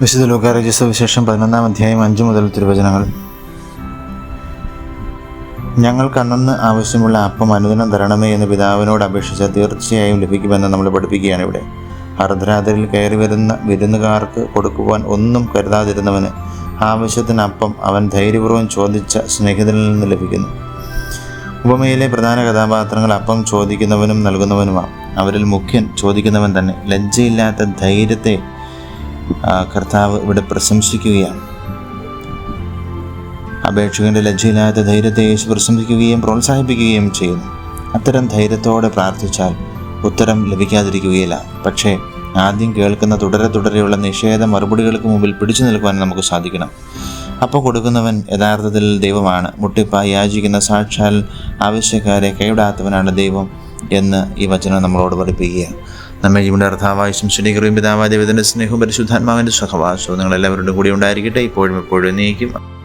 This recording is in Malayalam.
വിശുദ്ധ ലൂക്കാരജസ് വിശേഷം പതിനൊന്നാം അധ്യായം അഞ്ച് മുതൽ തിരുവചനങ്ങൾ. ഞങ്ങൾക്ക് അന്നന്ന് ആവശ്യമുള്ള അപ്പം അനുദിനം തരണമേ എന്ന് പിതാവിനോട് അപേക്ഷിച്ച തീർച്ചയായും ലഭിക്കുമെന്ന് നമ്മൾ പഠിപ്പിക്കുകയാണ് ഇവിടെ. അർദ്ധരാത്രിയിൽ കയറി വരുന്ന വിരുന്നുകാർക്ക് കൊടുക്കുവാൻ ഒന്നും കരുതാതിരുന്നവന് ആവശ്യത്തിനപ്പം അവൻ ധൈര്യപൂർവം ചോദിച്ച സ്നേഹിതനിൽ നിന്ന് ലഭിക്കുന്നു. ഉപമയിലെ പ്രധാന കഥാപാത്രങ്ങൾ അപ്പം ചോദിക്കുന്നവനും നൽകുന്നവനുമാണ് അവരിൽ മുഖ്യൻ ചോദിക്കുന്നവൻ തന്നെ. ലജ്ജയില്ലാത്ത ധൈര്യത്തെ കർത്താവ് ഇവിടെ പ്രശംസിക്കുകയാണ്. അപേക്ഷകന്റെ ലജ്ജയില്ലാത്ത ധൈര്യത്തെ യേശു പ്രശംസിക്കുകയും പ്രോത്സാഹിപ്പിക്കുകയും ചെയ്യുന്നു. അത്തരം ധൈര്യത്തോടെ പ്രാർത്ഥിച്ചാൽ ഉത്തരം ലഭിക്കാതിരിക്കുകയില്ല. പക്ഷേ ആദ്യം കേൾക്കുന്ന തുടരെ തുടരെയുള്ള നിഷേധ മറുപടികൾക്ക് മുമ്പിൽ പിടിച്ചു നിൽക്കുവാൻ നമുക്ക് സാധിക്കണം. അപ്പോൾ കൊടുക്കുന്നവൻ യഥാർത്ഥത്തിൽ ദൈവമാണ്. മുട്ടിപ്പായി യാചിക്കുന്ന സാക്ഷാൽ ആവശ്യക്കാരെ കൈവിടാത്തവനാണ് ദൈവം എന്ന് ഈ വചനം നമ്മളോട് പഠിപ്പിക്കുക നമ്മെ ഇവിടെ അർത്ഥാവായ ശംശനീകറും പിതാവായ ദൈവത്തിന്റെ സ്നേഹവും പരിശുദ്ധാത്മാവിന്റെ സഹവാസവും നിങ്ങളെല്ലാവരുടെ കൂടി ഉണ്ടായിരിക്കട്ടെ. ഇപ്പോഴും എപ്പോഴും നീക്കും